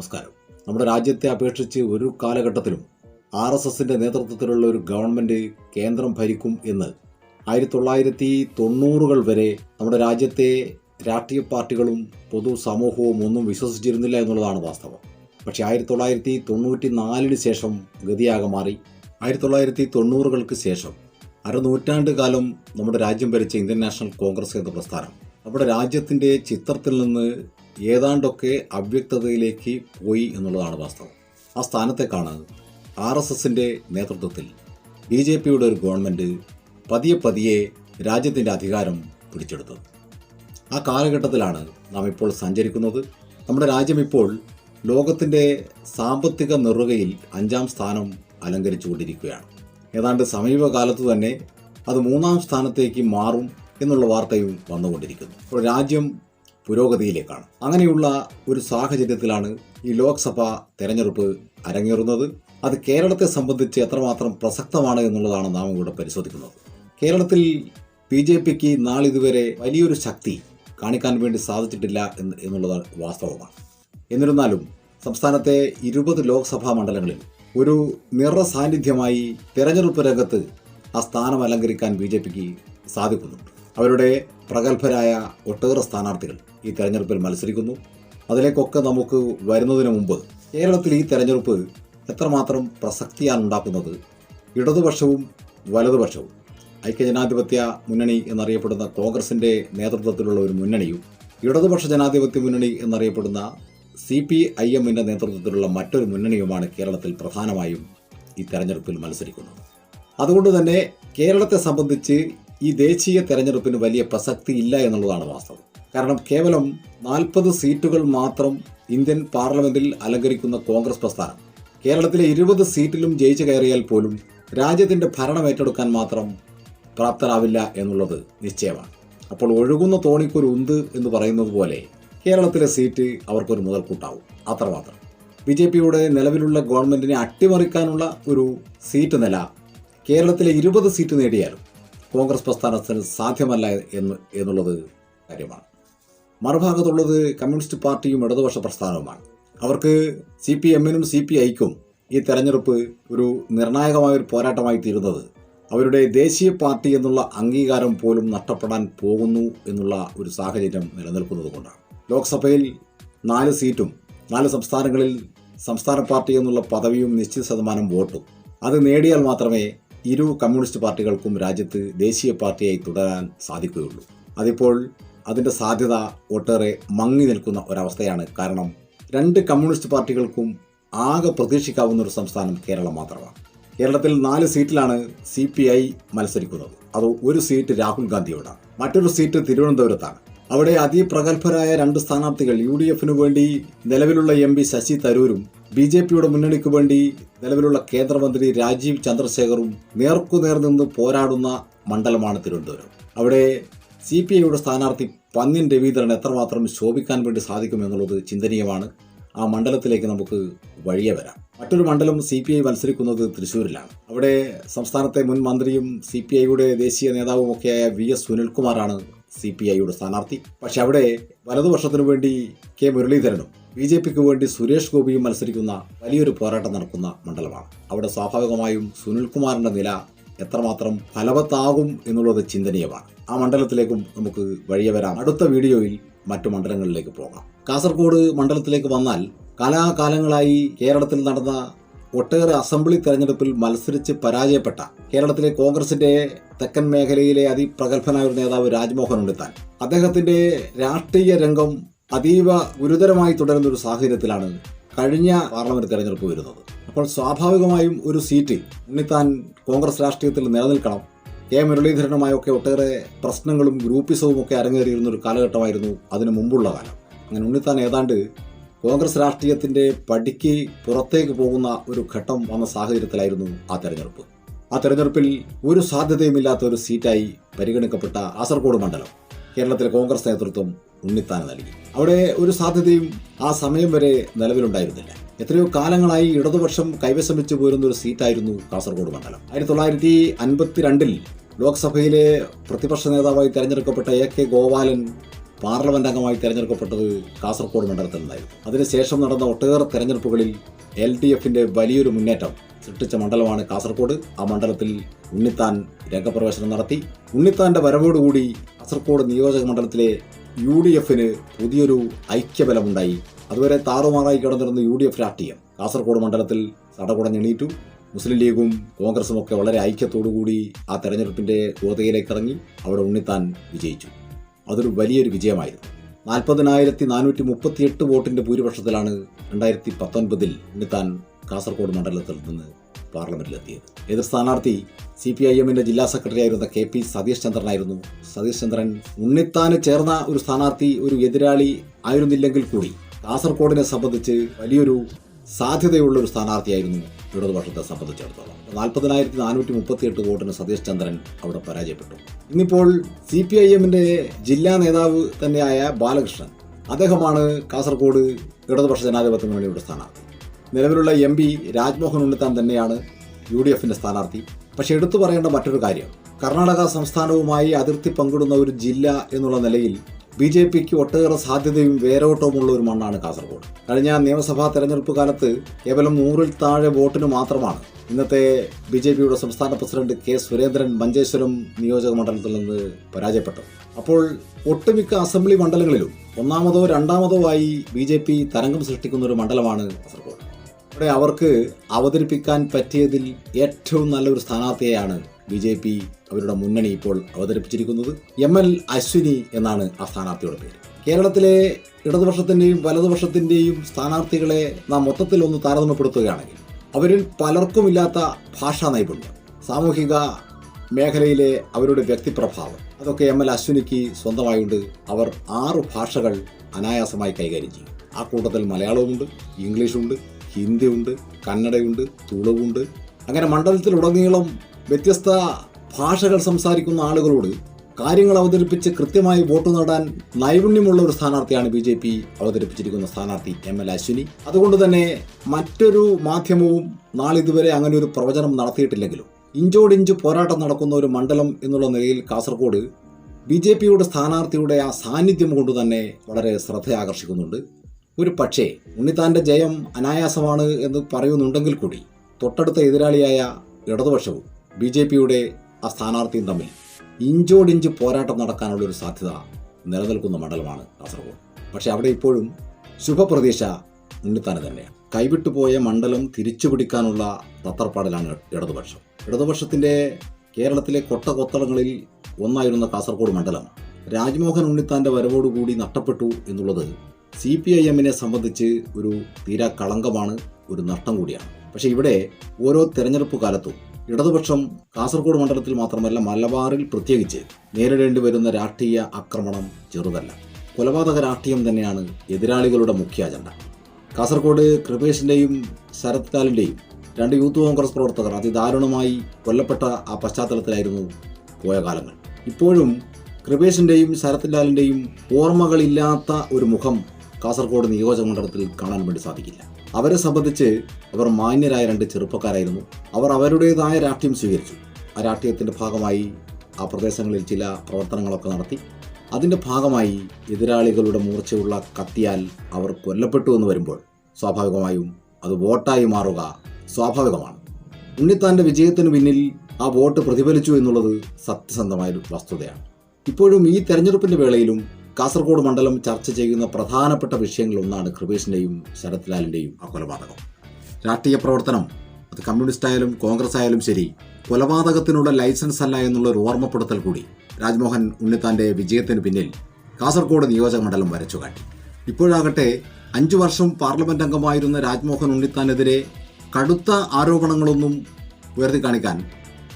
നമസ്കാരം. നമ്മുടെ രാജ്യത്തെ അപേക്ഷിച്ച് ഒരു കാലഘട്ടത്തിലും ആർ എസ് എസിന്റെ നേതൃത്വത്തിലുള്ള ഒരു ഗവൺമെന്റ് കേന്ദ്രം ഭരിക്കും എന്ന് ആയിരത്തി തൊള്ളായിരത്തി തൊണ്ണൂറുകൾ വരെ നമ്മുടെ രാജ്യത്തെ രാഷ്ട്രീയ പാർട്ടികളും പൊതു സമൂഹവും ഒന്നും വിശ്വസിച്ചിരുന്നില്ല എന്നുള്ളതാണ് വാസ്തവം. പക്ഷേ ആയിരത്തി തൊള്ളായിരത്തി തൊണ്ണൂറ്റി നാലിന് ശേഷം ഗതിയാകെ മാറി. ആയിരത്തി തൊള്ളായിരത്തി തൊണ്ണൂറുകൾക്ക് ശേഷം അരനൂറ്റാണ്ട് കാലം നമ്മുടെ രാജ്യം ഭരിച്ച ഇന്ത്യൻ നാഷണൽ കോൺഗ്രസ് എന്ന പ്രസ്ഥാനം. നമ്മുടെ രാജ്യത്തിന്റെ ചിത്രത്തിൽ നിന്ന് ഏതാണ്ടൊക്കെ അവ്യക്തതയിലേക്ക് പോയി എന്നുള്ളതാണ് വാസ്തവം. ആ സ്ഥാനത്തേക്കാണ് ആർ എസ് എസിന്റെ നേതൃത്വത്തിൽ ബി ജെ പിയുടെ ഒരു ഗവൺമെന്റ് പതിയെ പതിയെ രാജ്യത്തിന്റെ അധികാരം പിടിച്ചെടുത്തത്. ആ കാലഘട്ടത്തിലാണ് നാം ഇപ്പോൾ സഞ്ചരിക്കുന്നത്. നമ്മുടെ രാജ്യം ഇപ്പോൾ ലോകത്തിന്റെ സാമ്പത്തിക നെറുകയിൽ അഞ്ചാം സ്ഥാനം അലങ്കരിച്ചുകൊണ്ടിരിക്കുകയാണ്. ഏതാണ്ട് സമീപകാലത്ത് തന്നെ അത് മൂന്നാം സ്ഥാനത്തേക്ക് മാറും എന്നുള്ള വാർത്തയും വന്നുകൊണ്ടിരിക്കുന്നു. അപ്പോൾ രാജ്യം പുരോഗതിയിലേക്കാണ്. അങ്ങനെയുള്ള ഒരു സാഹചര്യത്തിലാണ് ഈ ലോക്സഭ തെരഞ്ഞെടുപ്പ് അരങ്ങേറുന്നത്. അത് കേരളത്തെ സംബന്ധിച്ച് എത്രമാത്രം പ്രസക്തമാണ് എന്നുള്ളതാണ് നാം ഇവിടെ പരിശോധിക്കുന്നത്. കേരളത്തിൽ ബി ജെ പിക്ക് നാളിതുവരെ വലിയൊരു ശക്തി കാണിക്കാൻ വേണ്ടി സാധിച്ചിട്ടില്ല എന്ന് എന്നുള്ളത് വാസ്തവമാണ്. എന്നിരുന്നാലും സംസ്ഥാനത്തെ ഇരുപത് ലോക്സഭാ മണ്ഡലങ്ങളിൽ ഒരു നിറ സാന്നിധ്യമായി തെരഞ്ഞെടുപ്പ് രംഗത്ത് ആ സ്ഥാനം അലങ്കരിക്കാൻ ബി ജെ പിക്ക് സാധിക്കുന്നുണ്ട്. അവരുടെ പ്രഗത്ഭരായ ഒട്ടേറെ സ്ഥാനാർത്ഥികൾ ഈ തെരഞ്ഞെടുപ്പിൽ മത്സരിക്കുന്നു. അതിലേക്കൊക്കെ നമുക്ക് വരുന്നതിന് മുമ്പ് കേരളത്തിൽ ഈ തെരഞ്ഞെടുപ്പ് എത്രമാത്രം പ്രസക്തിയാണ് ഉണ്ടാക്കുന്നത്? ഇടതുപക്ഷവും വലതുപക്ഷവും. ഐക്യജനാധിപത്യ മുന്നണി എന്നറിയപ്പെടുന്ന കോൺഗ്രസിന്റെ നേതൃത്വത്തിലുള്ള ഒരു മുന്നണിയും ഇടതുപക്ഷ ജനാധിപത്യ മുന്നണി എന്നറിയപ്പെടുന്ന സി പി ഐ എമ്മിന്റെ നേതൃത്വത്തിലുള്ള മറ്റൊരു മുന്നണിയുമാണ് കേരളത്തിൽ പ്രധാനമായും ഈ തെരഞ്ഞെടുപ്പിൽ മത്സരിക്കുന്നത്. അതുകൊണ്ട് തന്നെ കേരളത്തെ സംബന്ധിച്ച് ഈ ദേശീയ തെരഞ്ഞെടുപ്പിന് വലിയ പ്രസക്തി ഇല്ല എന്നുള്ളതാണ് വാസ്തവം. കാരണം കേവലം നാൽപ്പത് സീറ്റുകൾ മാത്രം ഇന്ത്യൻ പാർലമെന്റിൽ അലങ്കരിക്കുന്ന കോൺഗ്രസ് പ്രസ്ഥാനം. കേരളത്തിലെ ഇരുപത് സീറ്റിലും ജയിച്ചു കയറിയാൽ പോലും രാജ്യത്തിന്റെ ഭരണം ഏറ്റെടുക്കാൻ മാത്രം പ്രാപ്തരാവില്ല എന്നുള്ളത് നിശ്ചയമാണ്. അപ്പോൾ ഒഴുകുന്ന തോണിക്കൊരു ഉന്ത് എന്ന് പറയുന്നത് പോലെ കേരളത്തിലെ സീറ്റ് അവർക്കൊരു മുതൽക്കൂട്ടാവും. അത്രമാത്രം. ബി ജെ പിയുടെ നിലവിലുള്ള ഗവൺമെന്റിനെ അട്ടിമറിക്കാനുള്ള ഒരു സീറ്റ് നില കേരളത്തിലെ ഇരുപത് സീറ്റ് നേടിയാലും കോൺഗ്രസ് പ്രസ്ഥാനത്തിന് സാധ്യമല്ല എന്ന് എന്നുള്ളത് കാര്യമാണ്. മറുഭാഗത്തുള്ളത് കമ്മ്യൂണിസ്റ്റ് പാർട്ടിയും ഇടതുപക്ഷ പ്രസ്ഥാനവുമാണ്. അവർക്ക് സി പി എമ്മിനും സി പി ഐക്കും ഈ തെരഞ്ഞെടുപ്പ് ഒരു നിർണായകമായ ഒരു പോരാട്ടമായി തീരുന്നത് അവരുടെ ദേശീയ പാർട്ടി എന്നുള്ള അംഗീകാരം പോലും നഷ്ടപ്പെടാൻ പോകുന്നു എന്നുള്ള ഒരു സാഹചര്യം നിലനിൽക്കുന്നത് കൊണ്ടാണ്. ലോക്സഭയിൽ നാല് സീറ്റും നാല് സംസ്ഥാനങ്ങളിൽ സംസ്ഥാന പാർട്ടി എന്നുള്ള പദവിയും നിശ്ചിത ശതമാനം വോട്ടും. അത് നേടിയാൽ മാത്രമേ ഇരു കമ്മ്യൂണിസ്റ്റ് പാർട്ടികൾക്കും രാജ്യത്ത് ദേശീയ പാർട്ടിയായി തുടരാൻ സാധിക്കുകയുള്ളൂ. അതിപ്പോൾ അതിന്റെ സാധ്യത ഒട്ടേറെ മങ്ങി നിൽക്കുന്ന ഒരവസ്ഥയാണ്. കാരണം രണ്ട് കമ്മ്യൂണിസ്റ്റ് പാർട്ടികൾക്കും ആകെ പ്രതീക്ഷിക്കാവുന്ന ഒരു സംസ്ഥാനം കേരളം മാത്രമാണ്. കേരളത്തിൽ നാല് സീറ്റിലാണ് സി പി ഐ മത്സരിക്കുന്നത്. അത് ഒരു സീറ്റ് രാഹുൽ ഗാന്ധിയോടാണ്. മറ്റൊരു സീറ്റ് തിരുവനന്തപുരത്താണ്. അവിടെ അതിപ്രഗത്ഭരായ രണ്ട് സ്ഥാനാർത്ഥികൾ യു ഡി എഫിനു വേണ്ടി നിലവിലുള്ള എം പി ശശി തരൂരും ബി ജെ പിയുടെ മുന്നണിക്ക് വേണ്ടി നിലവിലുള്ള കേന്ദ്രമന്ത്രി രാജീവ് ചന്ദ്രശേഖറും നേർക്കുനേർ നിന്ന് പോരാടുന്ന മണ്ഡലമാണ് തിരുവനന്തപുരം. അവിടെ സി പി ഐയുടെ സ്ഥാനാർത്ഥി പന്നിൻ രവീന്ദ്രൻ എത്രമാത്രം ശോഭിക്കാൻ വേണ്ടി സാധിക്കുമെന്നുള്ളത് ചിന്തനീയമാണ്. ആ മണ്ഡലത്തിലേക്ക് നമുക്ക് വഴിയെ വരാം. മറ്റൊരു മണ്ഡലം സി പി ഐ മത്സരിക്കുന്നത് തൃശ്ശൂരിലാണ്. അവിടെ സംസ്ഥാനത്തെ മുൻ മന്ത്രിയും സി പി ഐയുടെ ദേശീയ നേതാവുമൊക്കെയായ വി എസ് സുനിൽകുമാറാണ് സി പി ഐയുടെ സ്ഥാനാർത്ഥി. പക്ഷെ അവിടെ വലതുപക്ഷത്തിനു വേണ്ടി കെ മുരളീധരനും ബി ജെ പിക്ക് വേണ്ടി സുരേഷ് ഗോപിയും മത്സരിക്കുന്ന വലിയൊരു പോരാട്ടം നടക്കുന്ന മണ്ഡലമാണ്. അവിടെ സ്വാഭാവികമായും സുനിൽകുമാറിന്റെ നില എത്രമാത്രം ഫലവത്താകും എന്നുള്ളത് ചിന്തനീയമാണ്. ആ മണ്ഡലത്തിലേക്കും നമുക്ക് വഴിയെ വരാം. അടുത്ത വീഡിയോയിൽ മറ്റു മണ്ഡലങ്ങളിലേക്ക് പോകാം. കാസർഗോഡ് മണ്ഡലത്തിലേക്ക് വന്നാൽ കാലാകാലങ്ങളായി കേരളത്തിൽ നടന്ന ഒട്ടേറെ അസംബ്ലി തെരഞ്ഞെടുപ്പിൽ മത്സരിച്ച് പരാജയപ്പെട്ട കേരളത്തിലെ കോൺഗ്രസിന്റെ തെക്കൻ മേഖലയിലെ അതിപ്രഗത്ഭനായ ഒരു നേതാവ് രാജ്മോഹൻ ഉണ്ണിത്താൻ അദ്ദേഹത്തിന്റെ രാഷ്ട്രീയ രംഗം അതീവ ഗുരുതരമായി തുടരുന്ന ഒരു സാഹചര്യത്തിലാണ് കഴിഞ്ഞ പാർലമെന്റ് തെരഞ്ഞെടുപ്പ് വരുന്നത്. അപ്പോൾ സ്വാഭാവികമായും ഒരു സീറ്റിൽ ഉണ്ണിത്താൻ കോൺഗ്രസ് രാഷ്ട്രീയത്തിൽ നിലനിൽക്കണം. കെ മുരളീധരനുമായൊക്കെ ഒട്ടേറെ പ്രശ്നങ്ങളും ഗ്രൂപ്പിസവും ഒക്കെ അരങ്ങേറിയിരുന്ന ഒരു കാലഘട്ടമായിരുന്നു അതിനു മുമ്പുള്ള കാലം. അങ്ങനെ ഉണ്ണിത്താൻ ഏതാണ്ട് കോൺഗ്രസ് രാഷ്ട്രീയത്തിന്റെ പടിക്ക് പുറത്തേക്ക് പോകുന്ന ഒരു ഘട്ടം വന്ന സാഹചര്യത്തിലായിരുന്നു ആ തെരഞ്ഞെടുപ്പ്. ആ തെരഞ്ഞെടുപ്പിൽ ഒരു സാധ്യതയുമില്ലാത്ത ഒരു സീറ്റായി പരിഗണിക്കപ്പെട്ട കാസർഗോഡ് മണ്ഡലം കേരളത്തിലെ കോൺഗ്രസ് നേതൃത്വം ഉണ്ണിത്താൻ നൽകി. അവിടെ ഒരു സാധ്യതയും ആ സമയം വരെ നിലവിലുണ്ടായിരുന്നില്ല. എത്രയോ കാലങ്ങളായി ഇടതുപക്ഷം കൈവശം വെച്ചു പോരുന്ന ഒരു സീറ്റായിരുന്നു കാസർഗോഡ് മണ്ഡലം. ആയിരത്തി തൊള്ളായിരത്തി അൻപത്തിരണ്ടിൽ ലോക്സഭയിലെ പ്രതിപക്ഷ നേതാവായി തെരഞ്ഞെടുക്കപ്പെട്ട എ കെ ഗോപാലൻ പാർലമെന്റ് അംഗമായി തെരഞ്ഞെടുക്കപ്പെട്ടത് കാസർഗോഡ് മണ്ഡലത്തിൽ നിന്നായിരുന്നു അതിനുശേഷം നടന്ന ഒട്ടേറെ തെരഞ്ഞെടുപ്പുകളിൽ എൽ ഡി എഫിന്റെ വലിയൊരു മുന്നേറ്റം സൃഷ്ടിച്ച മണ്ഡലമാണ് കാസർഗോഡ് ആ മണ്ഡലത്തിൽ ഉണ്ണിത്താൻ രംഗപ്രവേശനം നടത്തി. ഉണ്ണിത്താന്റെ വരവോടുകൂടി കാസർഗോഡ് നിയോജക മണ്ഡലത്തിലെ യു ഡി എഫിന് പുതിയൊരു ഐക്യബലമുണ്ടായി. അതുവരെ താറുമാറായി കിടന്നിരുന്ന യു ഡി എഫ് രാഷ്ട്രീയം കാസർഗോഡ് മണ്ഡലത്തിൽ സടകുടഞ്ഞെണീറ്റു മുസ്ലിം ലീഗും കോൺഗ്രസും ഒക്കെ വളരെ ഐക്യത്തോടുകൂടി ആ തെരഞ്ഞെടുപ്പിന്റെ ഗോതയിലേക്ക് ഇറങ്ങി അവിടെ ഉണ്ണിത്താൻ വിജയിച്ചു. അതൊരു വലിയൊരു വിജയമായിരുന്നു. നാൽപ്പതിനായിരത്തി നാനൂറ്റി മുപ്പത്തിയെട്ട് വോട്ടിന്റെ ഭൂരിപക്ഷത്തിലാണ് രണ്ടായിരത്തി പത്തൊൻപതിൽ ഉണ്ണിത്താൻ കാസർഗോഡ് മണ്ഡലത്തിൽ നിന്ന് പാർലമെന്റിലെത്തിയത്. എതിർ സ്ഥാനാർത്ഥി സി പി ഐ എമ്മിന്റെ ജില്ലാ സെക്രട്ടറി ആയിരുന്ന കെ പി സതീഷ് ചന്ദ്രനായിരുന്നു. സതീഷ് ചന്ദ്രൻ ഉണ്ണിത്താന് ചേർന്ന ഒരു സ്ഥാനാർത്ഥി ഒരു എതിരാളി ആയിരുന്നില്ലെങ്കിൽ കൂടി കാസർഗോഡിനെ സംബന്ധിച്ച് വലിയൊരു സാധ്യതയുള്ള ഒരു സ്ഥാനാർത്ഥിയായിരുന്നു ഇടതുപക്ഷത്തെ സംബന്ധിച്ചിടത്തോളം. നാൽപ്പതിനായിരത്തി നാനൂറ്റി മുപ്പത്തിയെട്ട് വോട്ടിന് സതീഷ് ചന്ദ്രൻ അവിടെ പരാജയപ്പെട്ടു. ഇന്നിപ്പോൾ സി പി ഐ എമ്മിന്റെ ജില്ലാ നേതാവ് തന്നെയായ ബാലകൃഷ്ണൻ അദ്ദേഹമാണ് കാസർഗോഡ് ഇടതുപക്ഷ ജനാധിപത്യ മുന്നണിയുടെ സ്ഥാനാർത്ഥി. നിലവിലുള്ള എം പി രാജ്മോഹൻ ഉണ്ണിത്താൻ തന്നെയാണ് യു ഡി എഫിന്റെ സ്ഥാനാർത്ഥി. പക്ഷെ എടുത്തു പറയേണ്ട മറ്റൊരു കാര്യം കർണാടക സംസ്ഥാനവുമായി അതിർത്തി പങ്കിടുന്ന ഒരു ജില്ല എന്നുള്ള നിലയിൽ ബി ജെ പിക്ക് ഒട്ടേറെ സാധ്യതയും വേരോട്ടവുമുള്ള ഒരു മണ്ണാണ് കാസർഗോഡ്. കഴിഞ്ഞ നിയമസഭാ തെരഞ്ഞെടുപ്പ് കാലത്ത് കേവലം നൂറിൽ താഴെ വോട്ടിന് മാത്രമാണ് ഇന്നത്തെ ബി ജെ പിയുടെ സംസ്ഥാന പ്രസിഡന്റ് കെ സുരേന്ദ്രൻ മഞ്ചേശ്വരം നിയോജക മണ്ഡലത്തിൽ നിന്ന് പരാജയപ്പെട്ടു അപ്പോൾ ഒട്ടുമിക്ക അസംബ്ലി മണ്ഡലങ്ങളിലും ഒന്നാമതോ രണ്ടാമതോ ആയി ബി ജെ പി തരംഗം സൃഷ്ടിക്കുന്ന ഒരു മണ്ഡലമാണ് കാസർഗോഡ്. അവിടെ അവർക്ക് അവതരിപ്പിക്കാൻ പറ്റിയതിൽ ഏറ്റവും നല്ലൊരു സ്ഥാനാർത്ഥിയെയാണ് ബി ജെ പി അവരുടെ മുന്നണി ഇപ്പോൾ അവതരിപ്പിച്ചിരിക്കുന്നത് എം എൽ അശ്വിനി എന്നാണ് ആ സ്ഥാനാർത്ഥിയുടെ പേര്. കേരളത്തിലെ ഇടതുപക്ഷത്തിന്റെയും വലതുപക്ഷത്തിന്റെയും സ്ഥാനാർത്ഥികളെ നാം മൊത്തത്തിൽ ഒന്ന് താരതമ്യപ്പെടുത്തുകയാണെങ്കിൽ അവരിൽ പലർക്കുമില്ലാത്ത ഭാഷാ നൈപുണ്യം സാമൂഹിക മേഖലയിലെ അവരുടെ വ്യക്തിപ്രഭാവം അതൊക്കെ എം എൽ അശ്വിനിക്ക് സ്വന്തമായുണ്ട്. അവർ ആറ് ഭാഷകൾ അനായാസമായി കൈകാര്യം ചെയ്യും. ആ കൂട്ടത്തിൽ മലയാളവുമുണ്ട് ഇംഗ്ലീഷുണ്ട് ഹിന്ദിയുണ്ട് കന്നഡയുണ്ട് തുളുവുണ്ട്. അങ്ങനെ മണ്ഡലത്തിലുടനീളം വ്യത്യസ്ത ഭാഷകൾ സംസാരിക്കുന്ന ആളുകളോട് കാര്യങ്ങൾ അവതരിപ്പിച്ച് കൃത്യമായി വോട്ട് നേടാൻ നൈപുണ്യമുള്ള ഒരു സ്ഥാനാർത്ഥിയാണ് ബി ജെ പി അവതരിപ്പിച്ചിരിക്കുന്ന സ്ഥാനാർത്ഥി എം എൽ അശ്വിനി. അതുകൊണ്ട് തന്നെ മറ്റൊരു മാധ്യമവും നാളിതുവരെ അങ്ങനെ ഒരു പ്രവചനം നടത്തിയിട്ടില്ലെങ്കിലും ഇഞ്ചോടിഞ്ച് പോരാട്ടം നടക്കുന്ന ഒരു മണ്ഡലം എന്നുള്ള നിലയിൽ കാസർഗോഡ് ബി ജെ പിയുടെ സ്ഥാനാർത്ഥിയുടെ ആ സാന്നിധ്യം കൊണ്ട് തന്നെ വളരെ ശ്രദ്ധ ആകർഷിക്കുന്നുണ്ട് ഒരു പക്ഷേ ഉണ്ണിത്താന്റെ ജയം അനായാസമാണ് എന്ന് പറയുന്നുണ്ടെങ്കിൽ കൂടി തൊട്ടടുത്ത എതിരാളിയായ ഇടതുപക്ഷവും ബി ജെ പിയുടെ ആ സ്ഥാനാർത്ഥിയും തമ്മിൽ ഇഞ്ചോടിഞ്ച് പോരാട്ടം നടക്കാനുള്ള ഒരു സാധ്യത നിലനിൽക്കുന്ന മണ്ഡലമാണ് കാസർഗോഡ്. പക്ഷെ അവിടെ ഇപ്പോഴും ശുഭപ്രതീക്ഷ ഉണ്ണിത്താന് തന്നെയാണ്. കൈവിട്ടുപോയ മണ്ഡലം തിരിച്ചുപിടിക്കാനുള്ള തത്രപ്പാടിലാണ് ഇടതുപക്ഷം. ഇടതുപക്ഷത്തിന്റെ കേരളത്തിലെ കൊട്ട കൊത്തളങ്ങളിൽ ഒന്നായിരുന്ന കാസർഗോഡ് മണ്ഡലം രാജ്മോഹൻ ഉണ്ണിത്താന്റെ വരവോടുകൂടി നഷ്ടപ്പെട്ടു എന്നുള്ളത് സി പി ഐ എമ്മിനെ സംബന്ധിച്ച് ഒരു തീരാ കളങ്കമാണ് ഒരു നഷ്ടം കൂടിയാണ്. പക്ഷെ ഇവിടെ ഓരോ തെരഞ്ഞെടുപ്പ് കാലത്തും ഇടതുപക്ഷം കാസർഗോഡ് മണ്ഡലത്തിൽ മാത്രമല്ല മലബാറിൽ പ്രത്യേകിച്ച് നേരിടേണ്ടി വരുന്ന രാഷ്ട്രീയ ആക്രമണം ചെറുതല്ല. കൊലപാതക രാഷ്ട്രീയം തന്നെയാണ് എതിരാളികളുടെ മുഖ്യ അജണ്ട. കാസർഗോഡ് കൃപേഷിന്റെയും ശരത് ലാലിന്റെയും രണ്ട് യൂത്ത് കോൺഗ്രസ് പ്രവർത്തകർ അതിദാരുണമായി കൊല്ലപ്പെട്ട ആ പശ്ചാത്തലത്തിലായിരുന്നു പോയ കാലങ്ങൾ. ഇപ്പോഴും കൃപേഷിന്റെയും ശരത് ലാലിന്റെയും ഓർമ്മകളില്ലാത്ത ഒരു മുഖം കാസർഗോഡ് നിയോജക മണ്ഡലത്തിൽ കാണാൻ വേണ്ടി സാധിക്കില്ല. അവരെ സംബന്ധിച്ച് അവർ മാന്യരായ രണ്ട് ചെറുപ്പക്കാരായിരുന്നു. അവർ അവരുടേതായ രാഷ്ട്രീയം സ്വീകരിച്ചു. ആ രാഷ്ട്രീയത്തിന്റെ ഭാഗമായി ആ പ്രദേശങ്ങളിൽ ചില പ്രവർത്തനങ്ങളൊക്കെ നടത്തി. അതിന്റെ ഭാഗമായി എതിരാളികളുടെ മൂർച്ചയുള്ള കത്തിയാൽ അവർ കൊല്ലപ്പെട്ടു എന്ന് വരുമ്പോൾ സ്വാഭാവികമായും അത് വോട്ടായി മാറുക സ്വാഭാവികമാണ്. ഉണ്ണിത്താന്റെ വിജയത്തിന് പിന്നിൽ ആ വോട്ട് പ്രതിഫലിച്ചു എന്നുള്ളത് സത്യസന്ധമായൊരു വസ്തുതയാണ്. ഇപ്പോഴും ഈ തെരഞ്ഞെടുപ്പിന്റെ വേളയിലും കാസർഗോഡ് മണ്ഡലം ചർച്ച ചെയ്യുന്ന പ്രധാനപ്പെട്ട വിഷയങ്ങളൊന്നാണ് കൃപേഷിന്റെയും ശരത്ലാലിന്റെയും ആ കൊലപാതകം. രാഷ്ട്രീയ പ്രവർത്തനം അത് കമ്മ്യൂണിസ്റ്റ് ആയാലും കോൺഗ്രസ് ആയാലും ശരി കൊലപാതകത്തിനുള്ള ലൈസൻസ് അല്ല എന്നുള്ള ഒരു ഓർമ്മപ്പെടുത്തൽ കൂടി രാജ്മോഹൻ ഉണ്ണിത്താന്റെ വിജയത്തിന് പിന്നിൽ കാസർഗോഡ് നിയോജക മണ്ഡലം വരച്ചു കാട്ടി. ഇപ്പോഴാകട്ടെ അഞ്ചു വർഷം പാർലമെന്റ് അംഗമായിരുന്ന രാജ്മോഹൻ ഉണ്ണിത്താനെതിരെ കടുത്ത ആരോപണങ്ങളൊന്നും ഉയർത്തി കാണിക്കാൻ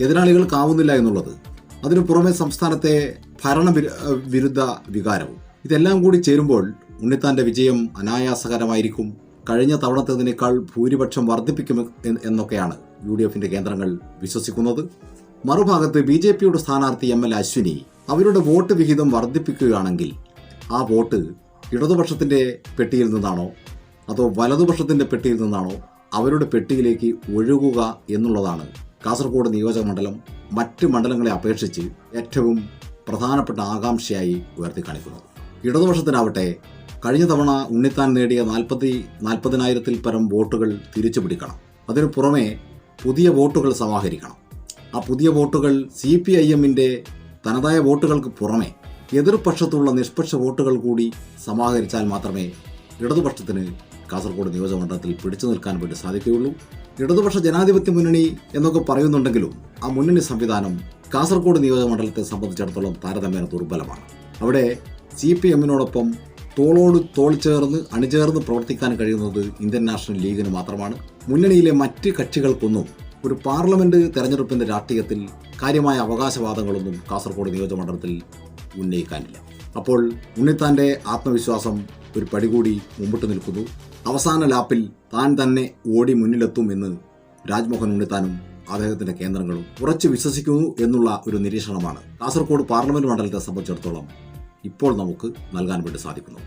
എതിരാളികൾക്കാവുന്നില്ല എന്നുള്ളത് അതിനു പുറമെ സംസ്ഥാനത്തെ ഭരണ വിരുദ്ധ വികാരവും. ഇതെല്ലാം കൂടി ചേരുമ്പോൾ ഉണ്ണിത്താന്റെ വിജയം അനായാസകരമായിരിക്കും. കഴിഞ്ഞ തവണത്തേതിനേക്കാൾ ഭൂരിപക്ഷം വർദ്ധിപ്പിക്കും എന്ന് എന്നൊക്കെയാണ് യു ഡി എഫിന്റെ കേന്ദ്രങ്ങൾ വിശ്വസിക്കുന്നത്. മറുഭാഗത്ത് ബി ജെ പിയുടെ സ്ഥാനാർത്ഥി എം എൽ അശ്വിനി അവരുടെ വോട്ട് വിഹിതം വർദ്ധിപ്പിക്കുകയാണെങ്കിൽ ആ വോട്ട് ഇടതുപക്ഷത്തിന്റെ പെട്ടിയിൽ നിന്നാണോ അതോ വലതുപക്ഷത്തിന്റെ പെട്ടിയിൽ നിന്നാണോ അവരുടെ പെട്ടിയിലേക്ക് ഒഴുകുക എന്നുള്ളതാണ്. കാസർഗോഡ് നിയോജക മണ്ഡലം മറ്റ് മണ്ഡലങ്ങളെ അപേക്ഷിച്ച് ഏറ്റവും പ്രധാനപ്പെട്ട ആകാംക്ഷയായി ഉയർത്തി കാണിക്കുന്നത് ഇടതുപക്ഷത്തിനാവട്ടെ കഴിഞ്ഞ തവണ ഉണ്ണിത്താൻ നേടിയ നാൽപ്പത്തി നാൽപ്പതിനായിരത്തിൽ പരം വോട്ടുകൾ തിരിച്ചു പിടിക്കണം അതിനു പുറമെ പുതിയ വോട്ടുകൾ സമാഹരിക്കണം. ആ പുതിയ വോട്ടുകൾ സി പി ഐ എമ്മിന്റെ തനതായ വോട്ടുകൾക്ക് പുറമെ എതിർപക്ഷത്തുള്ള നിഷ്പക്ഷ വോട്ടുകൾ കൂടി സമാഹരിച്ചാൽ മാത്രമേ ഇടതുപക്ഷത്തിന് കാസർഗോഡ് നിയോജകമണ്ഡലത്തിൽ പിടിച്ചു നിൽക്കാൻ വേണ്ടി സാധിക്കുകയുള്ളൂ. ഇടതുപക്ഷ ജനാധിപത്യ മുന്നണി എന്നൊക്കെ പറയുന്നുണ്ടെങ്കിലും ആ മുന്നണി സംവിധാനം കാസർഗോഡ് നിയോജകമണ്ഡലത്തെ സംബന്ധിച്ചിടത്തോളം താരതമ്യേന ദുർബലമാണ്. അവിടെ സി പി എമ്മിനോടൊപ്പം തോളോട് തോൾ ചേർന്ന് അണിചേർന്ന് പ്രവർത്തിക്കാൻ കഴിയുന്നത് ഇന്ത്യൻ നാഷണൽ ലീഗിന് മാത്രമാണ്. മുന്നണിയിലെ മറ്റ് കക്ഷികൾക്കൊന്നും ഒരു പാർലമെന്റ് തെരഞ്ഞെടുപ്പിന്റെ രാഷ്ട്രീയത്തിൽ കാര്യമായ അവകാശവാദങ്ങളൊന്നും കാസർഗോഡ് നിയോജകമണ്ഡലത്തിൽ ഉന്നയിക്കാനില്ല. അപ്പോൾ ഉണ്ണിത്താന്റെ ആത്മവിശ്വാസം ഒരു പടി കൂടി മുമ്പിട്ട് നിൽക്കുന്നു. അവസാന ലാപ്പിൽ താൻ തന്നെ ഓടി മുന്നിലെത്തും എന്ന് രാജ്മോഹൻ ഉണ്ണിത്താനും അദ്ദേഹത്തിന്റെ കേന്ദ്രങ്ങളും ഉറച്ചു വിശ്വസിക്കുന്നു എന്നുള്ള ഒരു നിരീക്ഷണമാണ് കാസർഗോഡ് പാർലമെന്റ് മണ്ഡലത്തെ സംബന്ധിച്ചിടത്തോളം ഇപ്പോൾ നമുക്ക് നൽകാൻ വേണ്ടി സാധിക്കുന്നു